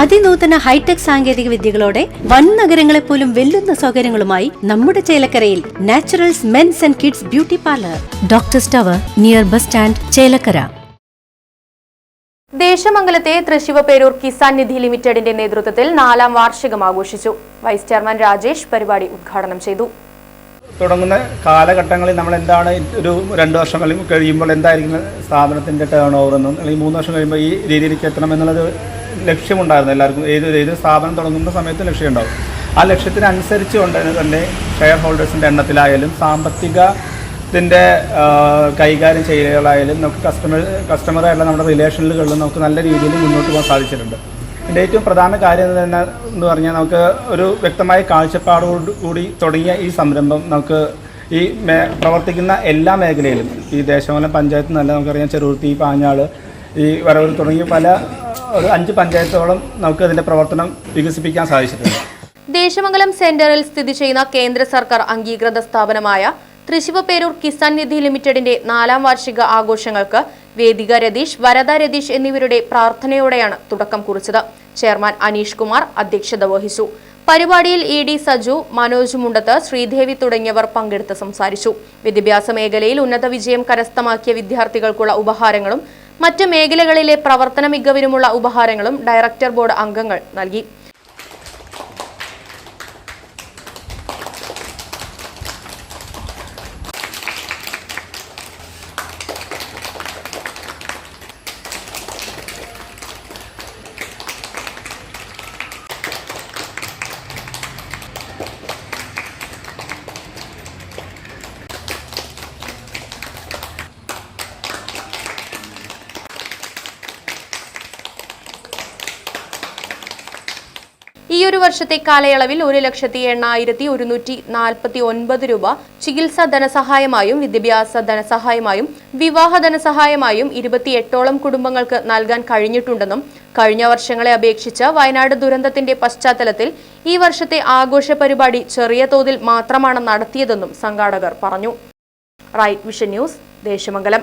അതിനൂതന hi tech സാങ്കേതിക വിദ്യകളോടെ വൻ നഗരങ്ങളെ പോലും വെല്ലുന്ന സൗകര്യങ്ങളുമായി നമ്മുടെ ചേലക്കരയിൽ naturals men's and kids beauty parlour. Doctor tower near bus stand Chelakkara. ദേശമംഗലത്തെ Thrissivaperoor Kisan Nidhi ലിമിറ്റഡിന്റെ നേതൃത്വത്തിൽ നാലാം വാർഷികം ആഘോഷിച്ചു. വൈസ് ചെയർമാൻ രാജേഷ് പരിപാടി ഉദ്ഘാടനം ചെയ്തു. തുടങ്ങുന്ന കാലഘട്ടങ്ങളിൽ നമ്മൾ എന്താണ് ഒരു രണ്ട് വർഷം കഴിയുമ്പോൾ എന്തായിരിക്കും സ്ഥാപനത്തിന്റെ ടേൺ ഓവർ എന്നും അല്ലെങ്കിൽ മൂന്ന് വർഷം കഴിയുമ്പോൾ ഈ രീതിയിലേക്ക് എത്തണം എന്നുള്ളൊരു ലക്ഷ്യമുണ്ടായിരുന്നു. എല്ലാവർക്കും ഏത് ഏത് സ്ഥാപനം തുടങ്ങുന്ന സമയത്ത് ലക്ഷ്യമുണ്ടാവും. ആ ലക്ഷ്യത്തിനനുസരിച്ച് കൊണ്ട് തന്നെ ഷെയർ ഹോൾഡേഴ്സിന്റെ എണ്ണത്തിലായാലും സാമ്പത്തിക ത്തിന്റെ കൈകാര്യം ചെയ്യലുകളായാലും നമുക്ക് കസ്റ്റമർ കസ്റ്റമറായിട്ടുള്ള നമ്മുടെ റിലേഷനുകളിലും നമുക്ക് നല്ല രീതിയിൽ മുന്നോട്ട് പോകാൻ സാധിച്ചിട്ടുണ്ട്. ഇതിന്റെ ഏറ്റവും പ്രധാന കാര്യം തന്നെ എന്ന് പറഞ്ഞാൽ നമുക്ക് ഒരു വ്യക്തമായ കാഴ്ചപ്പാടോട് കൂടി തുടങ്ങിയ ഈ സംരംഭം നമുക്ക് ഈ മേ പ്രവർത്തിക്കുന്ന എല്ലാ മേഖലയിലും ഈ ദേശമംഗലം പഞ്ചായത്ത് നല്ല നമുക്കറിയാം ചെറുകുത്തി പാഞ്ഞാൾ ഈ വരവൂർ തുടങ്ങിയ പല ഒരു അഞ്ച് പഞ്ചായത്തോളം നമുക്ക് അതിന്റെ പ്രവർത്തനം വികസിപ്പിക്കാൻ സാധിച്ചിട്ടുണ്ട്. ദേശമംഗലം സെന്ററിൽ സ്ഥിതി ചെയ്യുന്ന കേന്ദ്ര സർക്കാർ അംഗീകൃത സ്ഥാപനമായ തൃശിവപേരൂർ കിസാൻ നിധി ലിമിറ്റഡിന്റെ നാലാം വാർഷിക ആഘോഷങ്ങൾക്ക് വേദിക രതീഷ് വരദ രതീഷ് എന്നിവരുടെ പ്രാർത്ഥനയോടെയാണ് തുടക്കം കുറിച്ചത്. ചെയർമാൻ അനീഷ് കുമാർ അധ്യക്ഷത വഹിച്ചു. പരിപാടിയിൽ ഇ ഡി സജു മനോജ് മുണ്ടത്ത് ശ്രീദേവി തുടങ്ങിയവർ പങ്കെടുത്ത് സംസാരിച്ചു. വിദ്യാഭ്യാസ മേഖലയിൽ ഉന്നത വിജയം കരസ്ഥമാക്കിയ വിദ്യാർത്ഥികൾക്കുള്ള ഉപഹാരങ്ങളും മറ്റ് മേഖലകളിലെ പ്രവർത്തന മികവിനുമുള്ള ഉപഹാരങ്ങളും ഡയറക്ടർ ബോർഡ് അംഗങ്ങൾ നൽകി. ഈ ഒരു വർഷത്തെ കാലയളവിൽ ഒരു ലക്ഷത്തി എണ്ണായിരത്തി ഒരുന്നൂറ്റി നാൽപ്പത്തി ഒൻപത് രൂപ ചികിത്സാ ധനസഹായമായും വിദ്യാഭ്യാസ ധനസഹായമായും വിവാഹ ധനസഹായമായും ഇരുപത്തിയെട്ടോളം കുടുംബങ്ങൾക്ക് നൽകാൻ കഴിഞ്ഞിട്ടുണ്ടെന്നും കഴിഞ്ഞ വർഷങ്ങളെ അപേക്ഷിച്ച് വയനാട് ദുരന്തത്തിന്റെ പശ്ചാത്തലത്തിൽ ഈ വർഷത്തെ ആഘോഷ പരിപാടി ചെറിയ തോതിൽ മാത്രമാണ് നടത്തിയതെന്നും സംഘാടകർ പറഞ്ഞു. Right vision news Desamangalam.